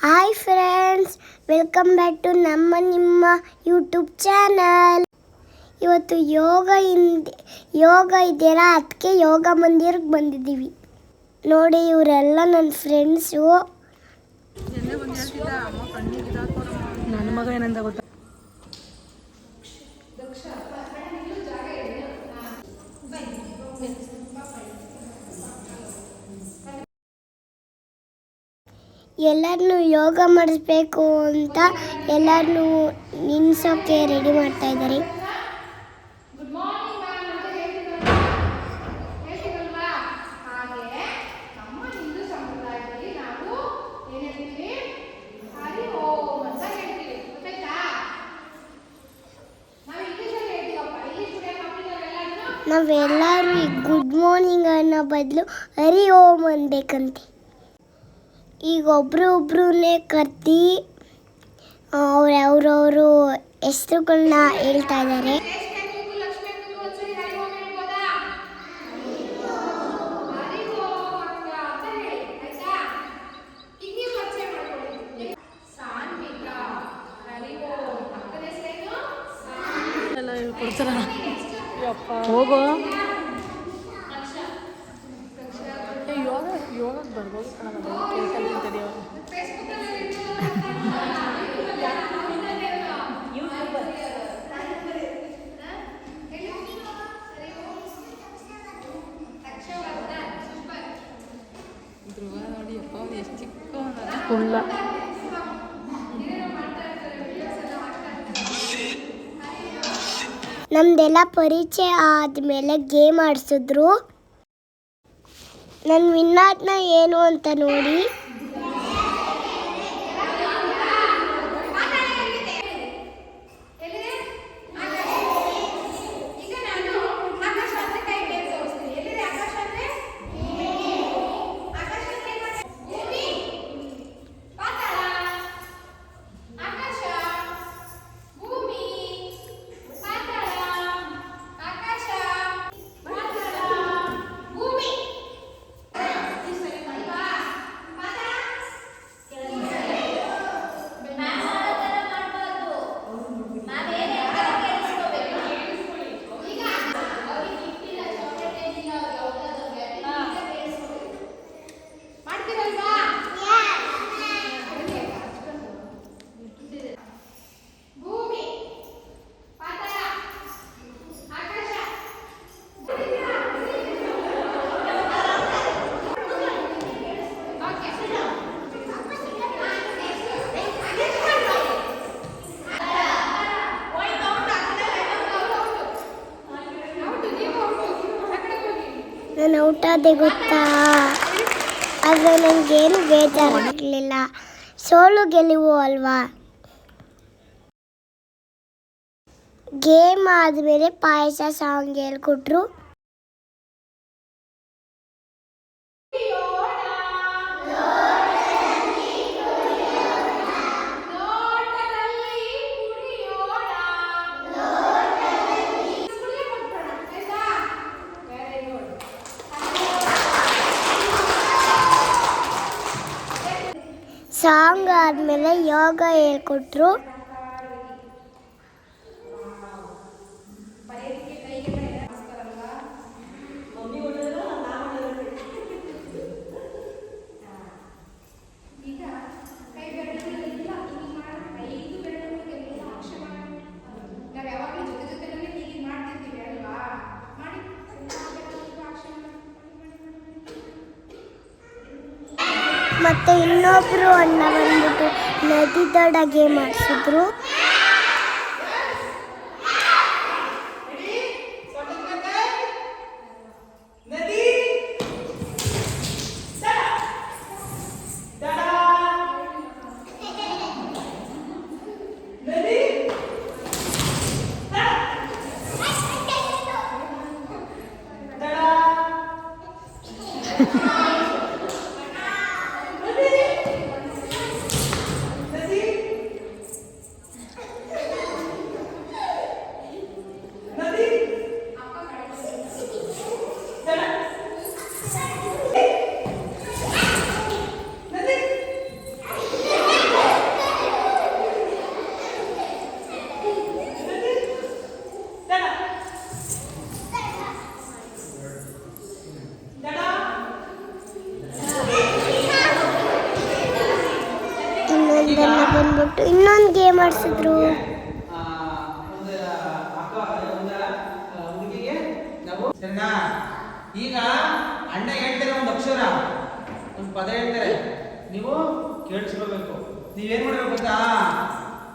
Hi friends welcome back to ನಮ್ಮ ನಿಮ್ಮ YouTube channel ಇವತ್ತು ಯೋಗ ಹಿಂದೆ ಯೋಗ ಇದೆಯಲ್ಲ ಅದಕ್ಕೆ ಯೋಗ ಮಂದಿರಕ್ಕೆ ಬಂದಿದ್ದೀವಿ. ನೋಡಿ ಇವರೆಲ್ಲ ನನ್ನ ಫ್ರೆಂಡ್ಸು ನನ್ನ ಮಗ ಏನಂತ ಗೊತ್ತಾ? ಎಲ್ಲರನ್ನೂ ಯೋಗ ಮಾಡಿಸ್ಬೇಕು ಅಂತ ಎಲ್ಲರನ್ನೂ ನಿನ್ಸೋಕೆ ರೆಡಿ ಮಾಡ್ತಾ ಇದ್ದಾರೆ. ನಾವೆಲ್ಲರೂ ಗುಡ್ ಮಾರ್ನಿಂಗ್ ಅನ್ನೋ ಬದಲು ಹರಿ ಓಂ ಅನ್ಬೇಕಂತೆ. ಈಗ ಒಬ್ರು ಒಬ್ರನ್ನೇ ಕರ್ತಿ ಅವ್ರ ಹೆಸರುಗಳನ್ನ ಹೆಸ್ರುಗಳನ್ನ ಹೇಳ್ತಾ ಇದ್ದಾರೆ ಕುಳ್ಳ ನಮ್ದೆಲ್ಲ ಪರಿಚಯ ಆದ್ಮೇಲೆ ಗೇಮ್ ಆಡಿಸಿದ್ರು. ನನ್ನ ವಿನ್ನಾತ್ನ ಏನು ಅಂತ ನೋಡಿ. ನಾನು ಔಟ್ ಆದೆ ಗೊತ್ತಾ? ಆದರೆ ನನಗೇನು ಬೇಜಾರಾಗಲಿಲ್ಲ. ಸೋಲು ಗೆಲುವು ಅಲ್ವಾ? ಗೇಮ್ ಆದಮೇಲೆ ಪಾಯಸ ಸಾಂಗ್ ಹೇಳ್ಕೊಟ್ರು. ಸಾಂಗ್ ಆದಮೇಲೆ ಯೋಗ ಹೇಳ್ಕೊಟ್ರು. ಮತ್ತೆ ಇನ್ನೊಬ್ರು ಅಣ್ಣ ಬಂದ್ಬಿಟ್ಟು ನದಿ ದಡಗೆ ಮಾಡಿಸಿದ್ರು ಬಂದ್ಬಿಟ್ಟು ಇನ್ನೊಂದು ಗೇಮ್ ಆಡಿಸಿದ್ರು. ಈಗ ಅಣ್ಣ ಹೇಳ್ತಾರೆ ಒಂದು ಅಕ್ಷರ, ಒಂದು ಪದ ಹೇಳ್ತಾರೆ. ನೀವು ಕೇಳಿಸ್ಕೋಬೇಕು ನೀವೇನ್ ಮಾಡ್ಬೇಕು ಗೊತ್ತಾ?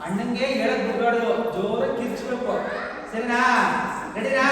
ಅಣ್ಣಂಗೆ ಹೇಳಕ್ ಬಿಡ್ಬಾರ್ದು. ಜೋರಾಗಿ ಕಿರ್ಚ್ಬೇಕು. ಸರಿನಾ? ರೆಡಿನಾ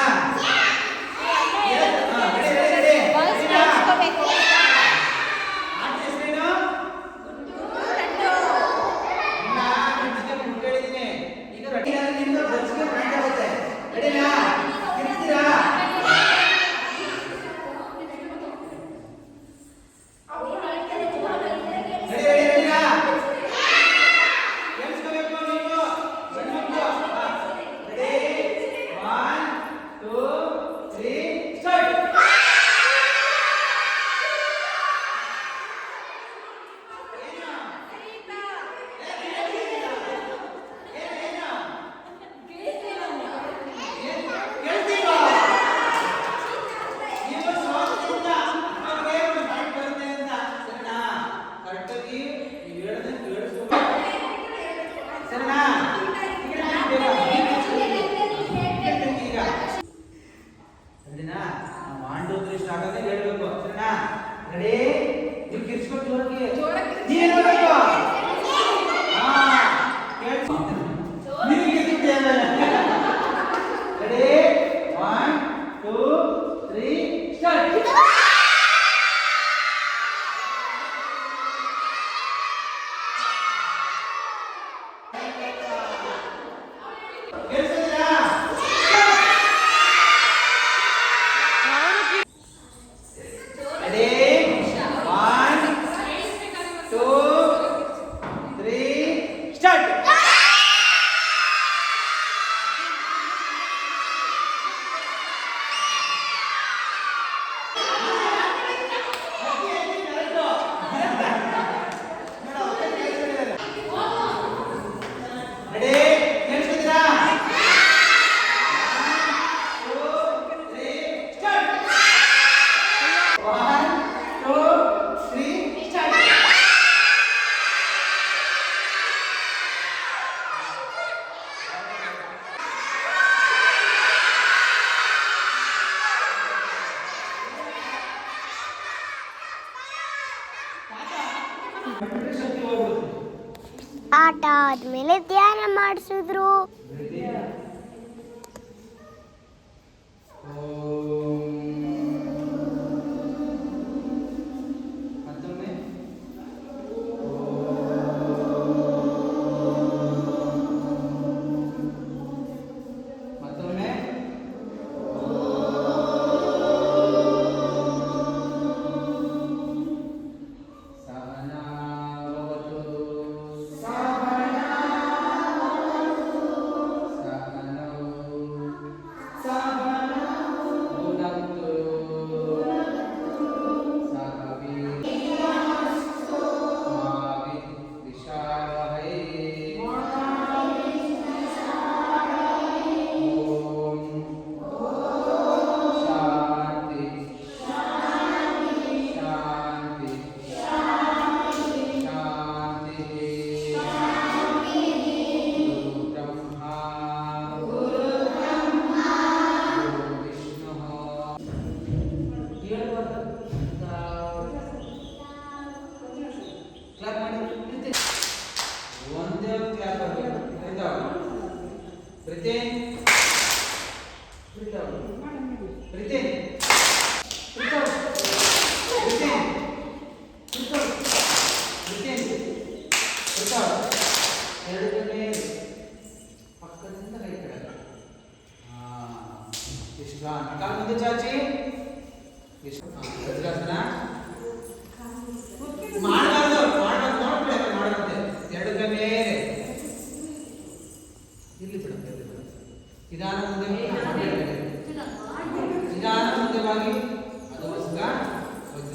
ಆಟ ಆದ್ಮೇಲೆ ಧ್ಯಾನ ಮಾಡಿಸಿದ್ರು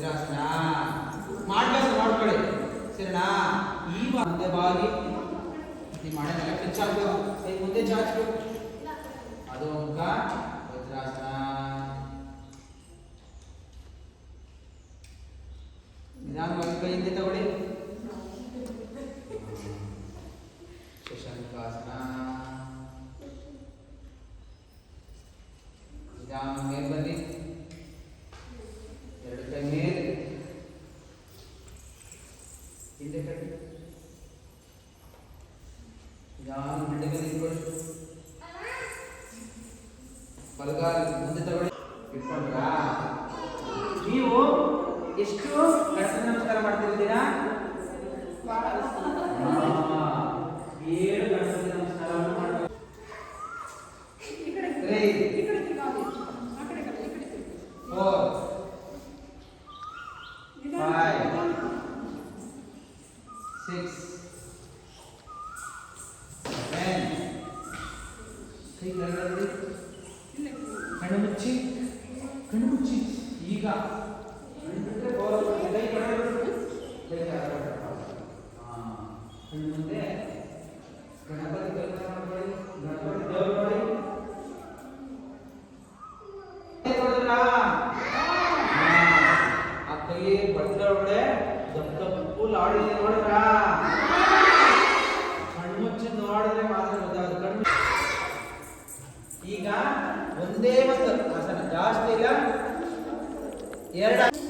ವಜ್ರಾಸನ ಮಾಡ್ಬೇಕು ಮಾಡ್ಕೊಳ್ಳಿ. ಸರಿನಾ? ಈ ಮುಂದೆ ಬಾಗಿ. ನೀವು ಮಾಡೋದೆಲ್ಲ ಕಿಚ್ಚಾಗಬೇಕು ಮುಂದೆ ಚಾಚಬೇಕು ಅದು ಅಂಕ ఇది ఎక్కడికి పలకాలి ముందు সিক্স সেভেন ঠিক 你是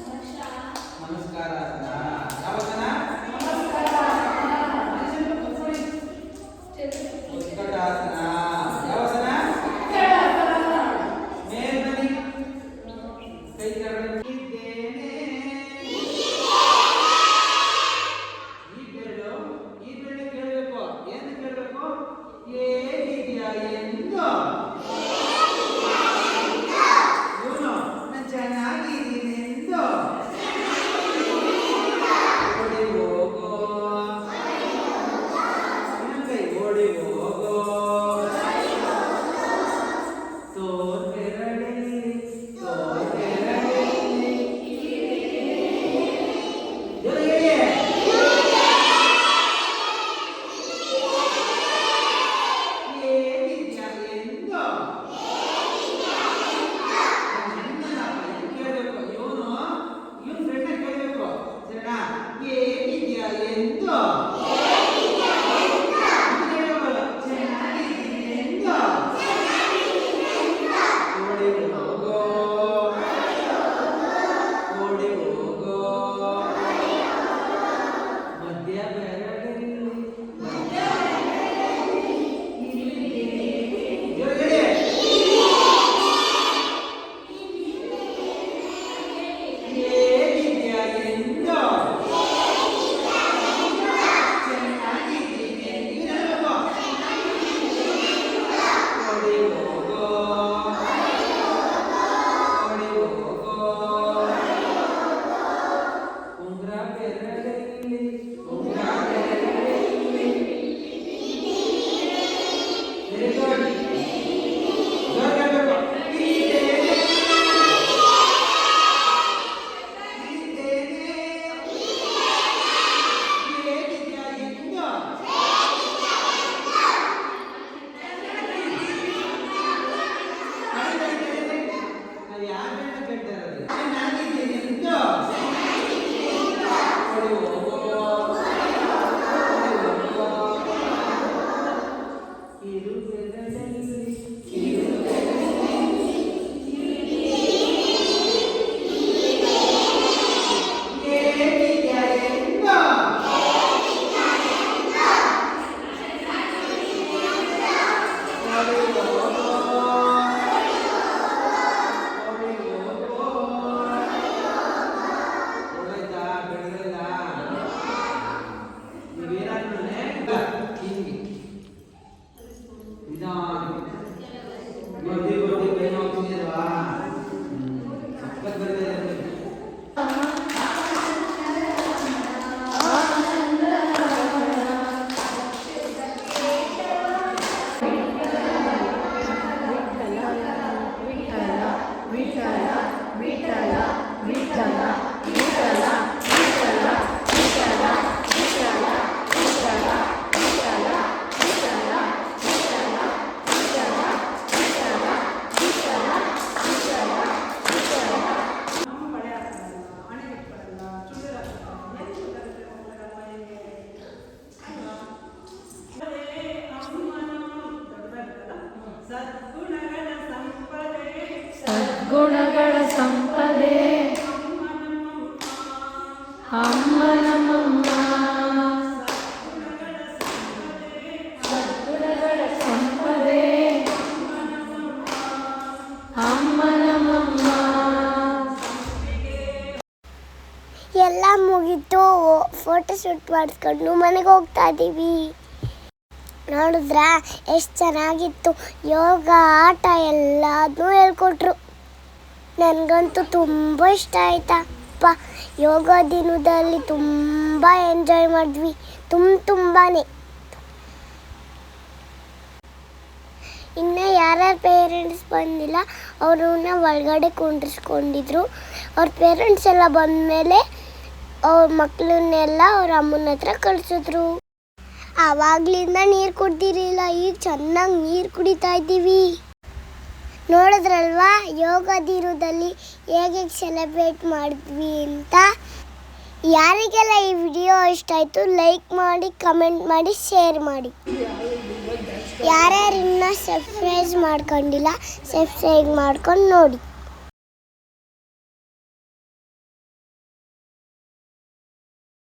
ಫೋಟೋ ಶೂಟ್ ಮಾಡಿಸ್ಕೊಂಡು ಮನೆಗೆ ಹೋಗ್ತಾ ಇದ್ದೀವಿ ನೋಡಿದ್ರ? ಎಷ್ಟು ಚೆನ್ನಾಗಿತ್ತು. ಯೋಗ, ಆಟ ಎಲ್ಲದನ್ನೂ ಹೇಳ್ಕೊಟ್ರು. ನನಗಂತೂ ತುಂಬ ಇಷ್ಟ ಆಯ್ತಪ್ಪ ಯೋಗ ದಿನದಲ್ಲಿ ತುಂಬ ಎಂಜಾಯ್ ಮಾಡಿದ್ವಿ. ತುಂಬ ತುಂಬಾ ಇನ್ನು ಯಾರ್ಯಾರ ಪೇರೆಂಟ್ಸ್ ಬಂದಿಲ್ಲ, ಅವ್ರನ್ನ ಒಳಗಡೆ ಕುಂಡ್ರಿಸ್ಕೊಂಡಿದ್ರು. ಅವ್ರ ಪೇರೆಂಟ್ಸ್ ಎಲ್ಲ ಬಂದಮೇಲೆ ಅವ್ರ ಮಕ್ಕಳನ್ನೆಲ್ಲ ಅವ್ರ ಅಮ್ಮನ ಹತ್ರ ಕಳಿಸಿದ್ರು. ಆವಾಗ್ಲಿಂದ ನೀರು ಕುಡ್ದಿರಲಿಲ್ಲ, ಈಗ ಚೆನ್ನಾಗಿ ನೀರು ಕುಡಿತಾ ಇದ್ದೀವಿ. ನೋಡಿದ್ರಲ್ವಾ ಯೋಗ ದಿನದಲ್ಲಿ ಹೇಗೆ ಸೆಲೆಬ್ರೇಟ್ ಮಾಡಿದ್ವಿ ಅಂತ? ಯಾರಿಗೆಲ್ಲ ಈ ವಿಡಿಯೋ ಇಷ್ಟ ಆಯಿತು ಲೈಕ್ ಮಾಡಿ ಕಮೆಂಟ್ ಮಾಡಿ ಶೇರ್ ಮಾಡಿ. ಯಾರ್ಯಾರು ಇನ್ನೂ ಸಬ್ಸ್ಕ್ರೈಬ್ ಮಾಡ್ಕೊಂಡಿಲ್ಲ ಸಬ್ಸ್ಕ್ರೈಬ್ ಮಾಡ್ಕೊಂಡು ನೋಡಿ.